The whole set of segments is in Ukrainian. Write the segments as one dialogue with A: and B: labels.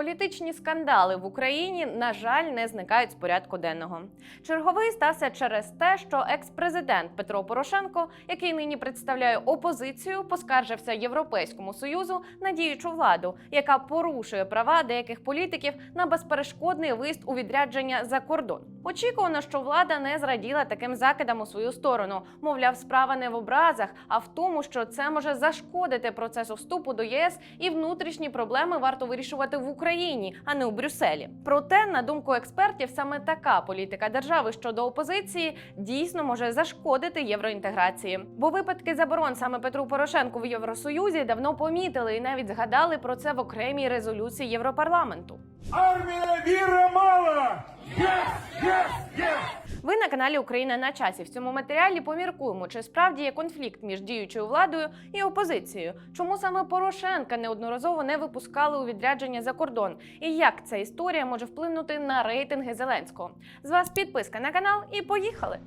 A: Політичні скандали в Україні, на жаль, не зникають з порядку денного. Черговий стався через те, що екс-президент Петро Порошенко, який нині представляє опозицію, поскаржився Європейському союзу на діючу владу, яка порушує права деяких політиків на безперешкодний виїзд у відрядження за кордон. Очікувано, що влада не зраділа таким закидам у свою сторону. Мовляв, справа не в образах, а в тому, що це може зашкодити процесу вступу до ЄС і внутрішні проблеми варто вирішувати в Україні, а не у Брюсселі. Проте, на думку експертів, саме така політика держави щодо опозиції дійсно може зашкодити євроінтеграції. Бо випадки заборон саме Петру Порошенку в Євросоюзі давно помітили і навіть згадали про це в окремій резолюції Європарламенту.
B: Армія віра мала!
A: Ви на каналі Україна на часі. В цьому матеріалі поміркуємо, чи справді є конфлікт між діючою владою і опозицією. Чому саме Порошенка неодноразово не випускали у відрядження за кордон? І як ця історія може вплинути на рейтинги Зеленського? З вас підписка на канал і поїхали!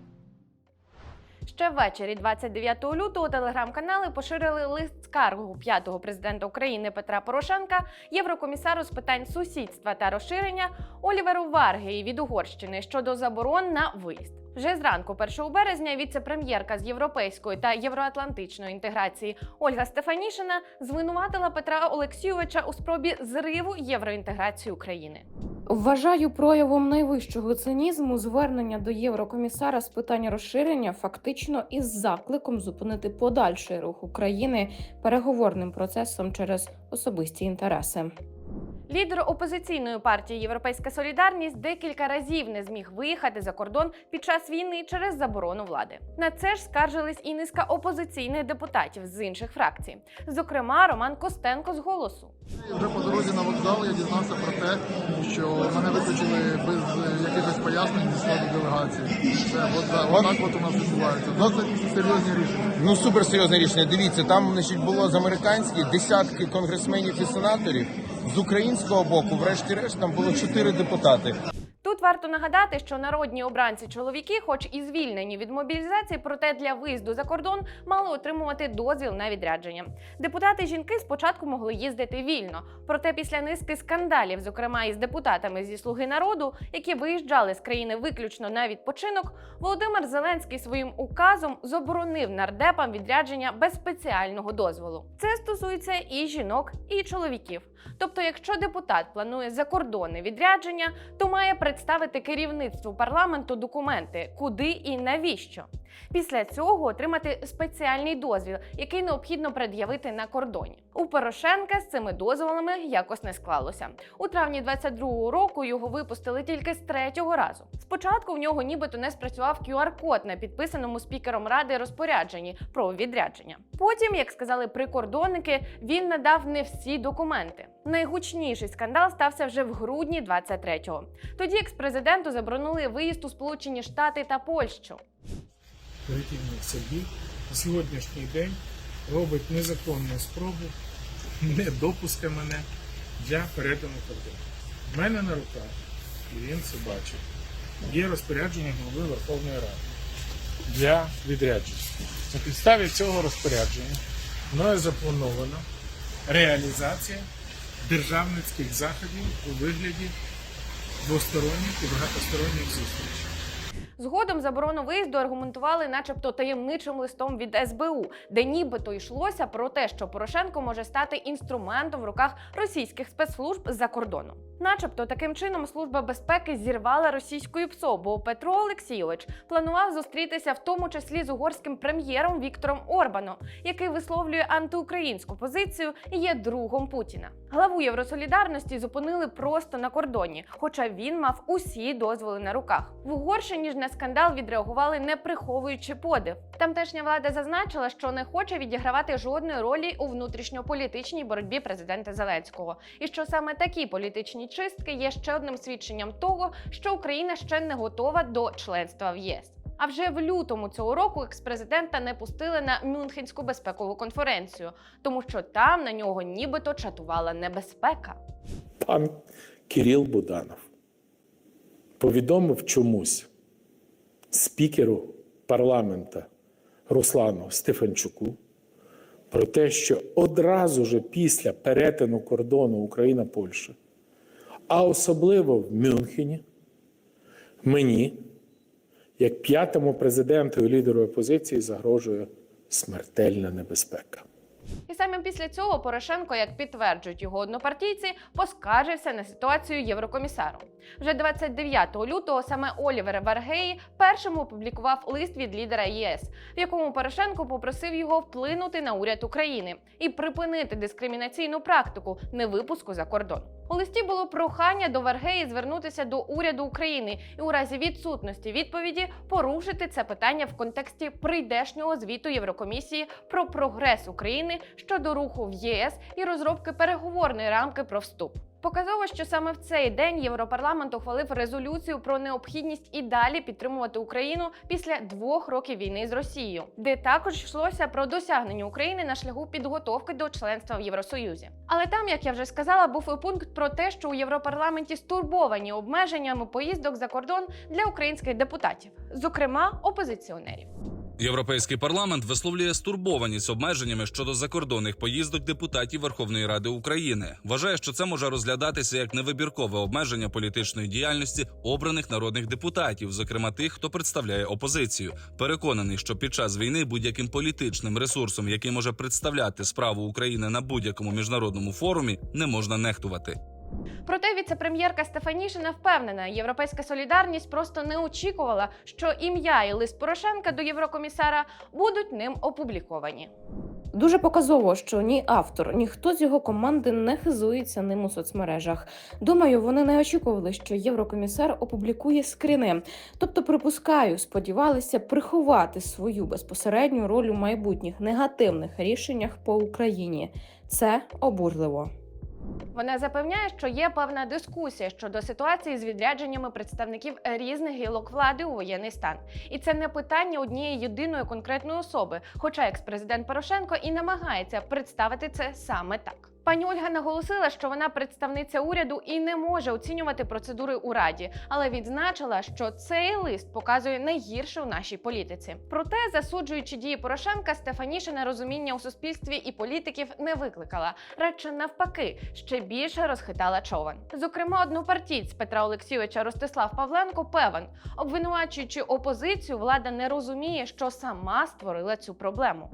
A: Ще ввечері 29 лютого телеграм-канали поширили лист скаргу п'ятого президента України Петра Порошенка, єврокомісару з питань сусідства та розширення Оліверу Варгеї від Угорщини щодо заборон на виїзд. Вже зранку, 1 березня, віце-прем'єрка з європейської та євроатлантичної інтеграції Ольга Стефанішина звинуватила Петра Олексійовича у спробі зриву євроінтеграції України.
C: Вважаю проявом найвищого цинізму звернення до Єврокомісара з питань розширення фактично із закликом зупинити подальший рух України переговорним процесом через особисті інтереси.
A: Лідер опозиційної партії Європейська Солідарність декілька разів не зміг виїхати за кордон під час війни через заборону влади. На це ж скаржились і низка опозиційних депутатів з інших фракцій, зокрема Роман Костенко з голосу.
D: Вже по дорозі на вокзал я дізнався про те, що мене виключили без якихось пояснень зі складу делегації. Це от, так- от у нас відбувається. Досить серйозні рішення.
E: Ну супер серйозне рішення. Дивіться, там значить було з американських десятки конгресменів і сенаторів. З українського боку, врешті-решт, там було чотири депутати.
A: Тут варто нагадати, що народні обранці чоловіки, хоч і звільнені від мобілізації, проте для виїзду за кордон мали отримувати дозвіл на відрядження. Депутати жінки спочатку могли їздити вільно, проте після низки скандалів, зокрема із депутатами зі слуги народу, які виїжджали з країни виключно на відпочинок, Володимир Зеленський своїм указом заборонив нардепам відрядження без спеціального дозволу. Це стосується і жінок, і чоловіків. Тобто, якщо депутат планує закордонне відрядження, то має представити керівництву парламенту документи, куди і навіщо. Після цього отримати спеціальний дозвіл, який необхідно пред'явити на кордоні. У Порошенка з цими дозволами якось не склалося. У травні 22-го року його випустили тільки з третього разу. Спочатку в нього нібито не спрацював QR-код на підписаному спікером ради розпорядженні про відрядження. Потім, як сказали прикордонники, він надав не всі документи. Найгучніший скандал стався вже в грудні 23-го. Тоді експрезиденту заборонили виїзд у Сполучені Штати та Польщу.
B: Рятівник Сергій на сьогоднішній день робить незаконну спробу не допуска мене для перетину кордону. У мене на руках, і він це бачить, є розпорядження голови Верховної Ради для відрядження. На підставі цього розпорядження мною запланована реалізація державницьких заходів у вигляді двосторонніх і багатосторонніх зустрічей.
A: Згодом заборону виїзду аргументували, начебто, таємничим листом від СБУ, де нібито йшлося про те, що Порошенко може стати інструментом в руках російських спецслужб за кордоном. Начебто, таким чином служба безпеки зірвала російською ПСО, бо Петро Олексійович планував зустрітися в тому числі з угорським прем'єром Віктором Орбаном, який висловлює антиукраїнську позицію і є другом Путіна. Главу Євросолідарності зупинили просто на кордоні, хоча він мав усі дозволи на руках. В Угорщині ж на скандал відреагували, не приховуючи подив. Тамтешня влада зазначила, що не хоче відігравати жодної ролі у внутрішньополітичній боротьбі президента Зеленського, і що саме такі політичні чистки є ще одним свідченням того, що Україна ще не готова до членства в ЄС. А вже в лютому цього року експрезидента не пустили на Мюнхенську безпекову конференцію, тому що там на нього нібито чатувала небезпека.
F: пан Кирил Буданов повідомив чомусь спікеру парламента Руслану Стефанчуку про те, що одразу же після перетину кордону Україна-Польща А особливо в Мюнхені мені, як п'ятому президенту і лідеру опозиції, загрожує смертельна небезпека.
A: І саме після цього Порошенко, як підтверджують його однопартійці, поскаржився на ситуацію єврокомісару. Вже 29 лютого саме Олівер Варгеї першим опублікував лист від лідера ЄС, в якому Порошенко попросив його вплинути на уряд України і припинити дискримінаційну практику невипуску за кордон. У листі було прохання до Варгеї звернутися до уряду України і у разі відсутності відповіді порушити це питання в контексті прийдешнього звіту Єврокомісії про прогрес України щодо руху в ЄС і розробки переговорної рамки про вступ. Показово, що саме в цей день Європарламент ухвалив резолюцію про необхідність і далі підтримувати Україну після двох років війни з Росією, де також йшлося про досягнення України на шляху підготовки до членства в Євросоюзі. Але там, як я вже сказала, був і пункт про те, що у Європарламенті стурбовані обмеженнями поїздок за кордон для українських депутатів, зокрема опозиціонерів.
G: Європейський парламент висловлює стурбованість обмеженнями щодо закордонних поїздок депутатів Верховної Ради України. Вважає, що це може розглядатися як невибіркове обмеження політичної діяльності обраних народних депутатів, зокрема тих, хто представляє опозицію. Переконаний, що під час війни будь-яким політичним ресурсом, який може представляти справу України на будь-якому міжнародному форумі, не можна нехтувати.
A: Проте віце-прем'єрка Стефанішина впевнена, європейська солідарність просто не очікувала, що ім'я і лист Порошенка до єврокомісара будуть ним опубліковані.
C: Дуже показово, що ні автор, ні хто з його команди не хизується ним у соцмережах. Думаю, вони не очікували, що єврокомісар опублікує скріни. Тобто, припускаю, сподівалися приховати свою безпосередню роль у майбутніх негативних рішеннях по Україні. Це обурливо.
A: Вона запевняє, що є певна дискусія щодо ситуації з відрядженнями представників різних гілок влади у воєнний стан, і це не питання однієї єдиної конкретної особи. Хоча екс-президент Порошенко і намагається представити це саме так. Пані Ольга наголосила, що вона представниця уряду і не може оцінювати процедури у раді, але відзначила, що цей лист показує найгірше у нашій політиці. Проте, засуджуючи дії Порошенка, Стефанішина розуміння у суспільстві і політиків не викликала. Радше навпаки, ще більше розхитала човен. Зокрема, однопартієць Петра Олексійовича Ростислав Павленко певен, обвинувачуючи опозицію, влада не розуміє, що сама створила цю проблему.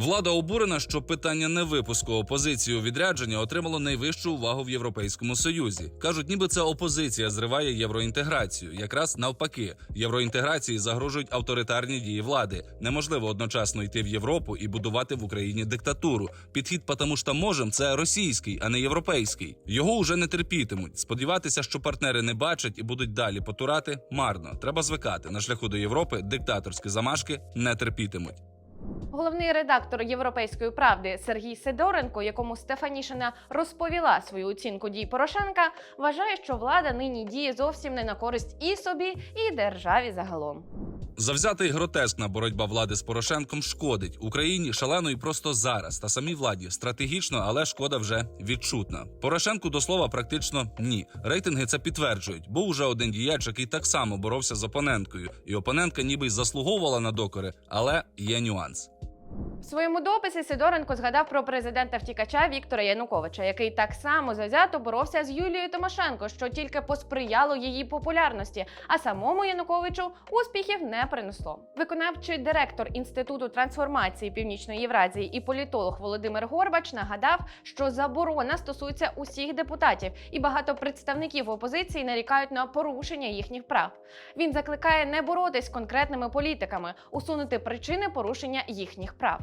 G: Влада обурена, що питання невипуску опозиції у відрядження отримало найвищу увагу в Європейському Союзі. кажуть, ніби це опозиція зриває євроінтеграцію. Якраз навпаки, євроінтеграції загрожують авторитарні дії влади. Неможливо одночасно йти в Європу і будувати в Україні диктатуру. Підхід «потому що можем» – це російський, а не європейський. Його уже не терпітимуть. Сподіватися, що партнери не бачать і будуть далі потурати марно. Треба звикати на шляху до Європи. Диктаторські замашки не терпітимуть.
A: Головний редактор Європейської правди Сергій Сидоренко, якому Стефанішина розповіла свою оцінку дій Порошенка, вважає, що влада нині діє зовсім не на користь і собі, і державі загалом.
G: Завзята і гротескна боротьба влади з Порошенком шкодить Україні шалено і просто зараз, та самій владі стратегічно, але шкода вже відчутна. Порошенку до слова практично ні. Рейтинги це підтверджують. Був уже один діяч, який так само боровся з опоненткою, і опонентка ніби й заслуговувала на докори, але є нюанс.
A: В своєму дописі Сидоренко згадав про президента втікача Віктора Януковича, який так само завзято боровся з Юлією Тимошенко, що тільки посприяло її популярності, а самому Януковичу успіхів не принесло. Виконавчий директор інституту трансформації Північної Євразії і політолог Володимир Горбач нагадав, що заборона стосується усіх депутатів, і багато представників опозиції нарікають на порушення їхніх прав. Він закликає не боротись з конкретними політиками, усунути причини порушення їхніх прав.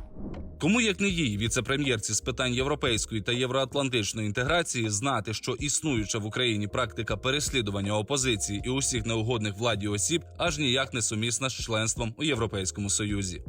G: Кому як не їй, віце-прем'єрці з питань європейської та євроатлантичної інтеграції, знати, що існуюча в Україні практика переслідування опозиції і усіх неугодних владі осіб аж ніяк не сумісна з членством у Європейському Союзі.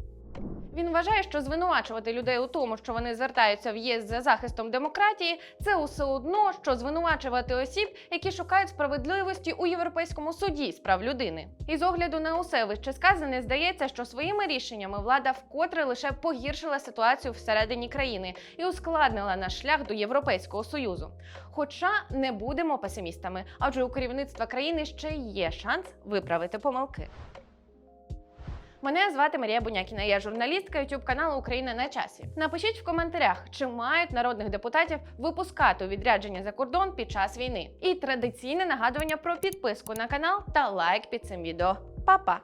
A: Він вважає, що звинувачувати людей у тому, що вони звертаються в ЄС за захистом демократії, це усе одно, що звинувачувати осіб, які шукають справедливості у Європейському суді з прав людини. І з огляду на усе вище сказане, здається, що своїми рішеннями влада вкотре лише погіршила ситуацію всередині країни і ускладнила наш шлях до Європейського союзу. Хоча не будемо песимістами, адже у керівництва країни ще є шанс виправити помилки. Мене звати Марія Бунякіна. Я журналістка youtube каналу Україна на часі. Напишіть в коментарях, чи мають народних депутатів випускати у відрядження за кордон під час війни. І традиційне нагадування про підписку на канал та лайк під цим відео. Па-па!